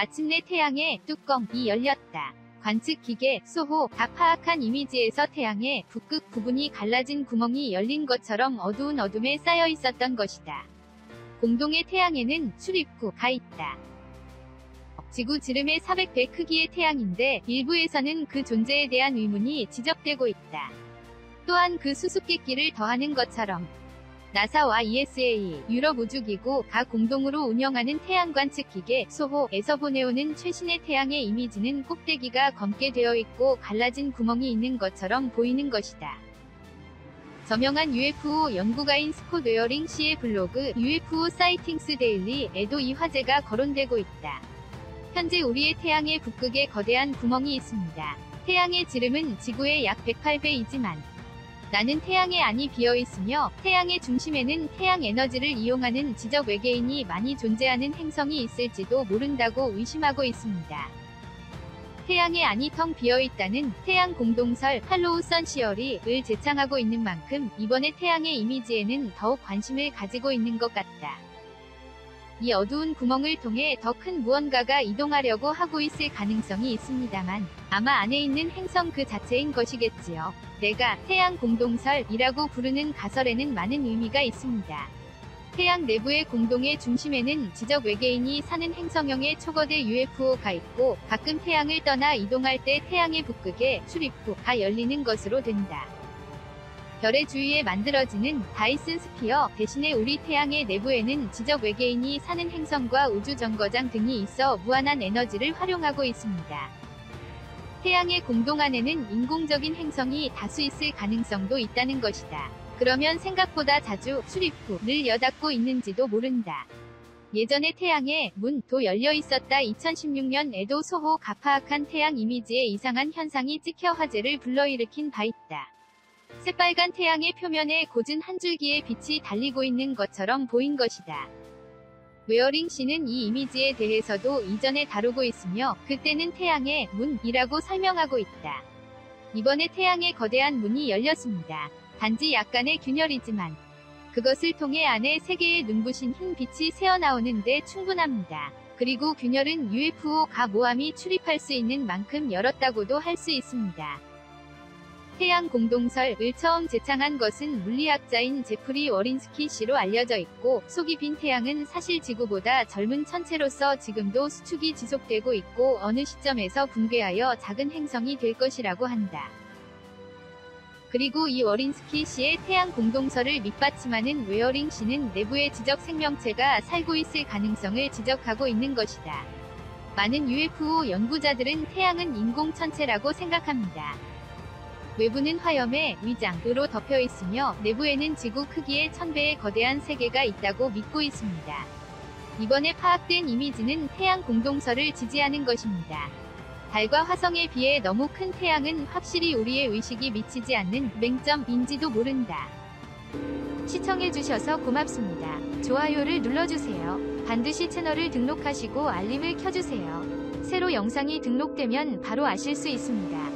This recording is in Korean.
마침내 태양의 뚜껑이 열렸다. 관측 기계 소호가 파악한 이미지에서 태양의 북극 부분이 갈라진 구멍이 열린 것처럼 어두운 어둠에 쌓여 있었던 것이다. 공동의 태양에는 출입구가 있다. 지구 지름의 400배 크기의 태양인데 일부에서는 그 존재에 대한 의문이 지적되고 있다. 또한 그 수수께끼를 더하는 것처럼 나사와 ESA, 유럽 우주기구 가 공동으로 운영하는 태양 관측 기계 소호에서 보내오는 최신의 태양의 이미지는 꼭대기가 검게 되어 있고 갈라진 구멍이 있는 것처럼 보이는 것이다. 저명한 UFO 연구가인 스콧 웨어링 씨의 블로그 UFO 사이팅스 데일리에도 이 화제가 거론되고 있다. 현재 우리의 태양의 북극에 거대한 구멍이 있습니다. 태양의 지름은 지구의 약 108배이지만 나는 태양의 안이 비어 있으며 태양의 중심에는 태양 에너지를 이용하는 지적 외계인이 많이 존재하는 행성이 있을지도 모른다고 의심하고 있습니다. 태양의 안이 텅 비어 있다는 태양 공동설 할로우 선시어리를 제창하고 있는 만큼 이번에 태양의 이미지에는 더욱 관심을 가지고 있는 것 같다. 이 어두운 구멍을 통해 더 큰 무언가가 이동하려고 하고 있을 가능성이 있습니다만 아마 안에 있는 행성 그 자체인 것이겠지요. 내가 태양 공동설이라고 부르는 가설에는 많은 의미가 있습니다. 태양 내부의 공동의 중심에는 지적 외계인이 사는 행성형의 초거대 UFO가 있고 가끔 태양을 떠나 이동할 때 태양의 북극에 출입구가 열리는 것으로 된다. 별의 주위에 만들어지는 다이슨 스피어 대신에 우리 태양의 내부에는 지적 외계인이 사는 행성과 우주 정거장 등이 있어 무한한 에너지를 활용하고 있습니다. 태양의 공동 안에는 인공적인 행성이 다수 있을 가능성도 있다는 것이다. 그러면 생각보다 자주 출입구를 여닫고 있는지도 모른다. 예전에 태양의 문도 열려 있었다 2016년에도 소호 가 파악한 태양 이미지의 이상한 현상이 찍혀 화제를 불러일으킨 바 있다. 새빨간 태양의 표면에 고진 한 줄기의 빛이 달리고 있는 것처럼 보인 것이다. 웨어링 씨는 이 이미지에 대해서도 이전에 다루고 있으며 그때는 태양의 문이라고 설명하고 있다. 이번에 태양의 거대한 문이 열렸습니다. 단지 약간의 균열이지만 그것을 통해 안에 세 개의 눈부신 흰 빛이 새어나오는데 충분합니다. 그리고 균열은 UFO가 모함이 출입할 수 있는 만큼 열었다고도 할 수 있습니다. 태양 공동설을 처음 제창한 것은 물리학자인 제프리 워린스키 씨로 알려져 있고 속이 빈 태양은 사실 지구보다 젊은 천체로서 지금도 수축이 지속되고 있고 어느 시점에서 붕괴하여 작은 행성이 될 것이라고 한다. 그리고 이 워린스키 씨의 태양 공동설을 밑받침하는 웨어링 씨는 내부의 지적 생명체가 살고 있을 가능성을 지적하고 있는 것이다. 많은 UFO 연구자들은 태양은 인공천체라고 생각합니다. 외부는 화염의 위장으로 덮여 있으며 내부에는 지구 크기의 천배의 거대한 세계가 있다고 믿고 있습니다. 이번에 파악된 이미지는 태양 공동설을 지지하는 것입니다. 달과 화성에 비해 너무 큰 태양은 확실히 우리의 의식이 미치지 않는 맹점인지도 모른다. 시청해주셔서 고맙습니다. 좋아요를 눌러주세요. 반드시 채널을 등록하시고 알림을 켜주세요. 새로 영상이 등록되면 바로 아실 수 있습니다.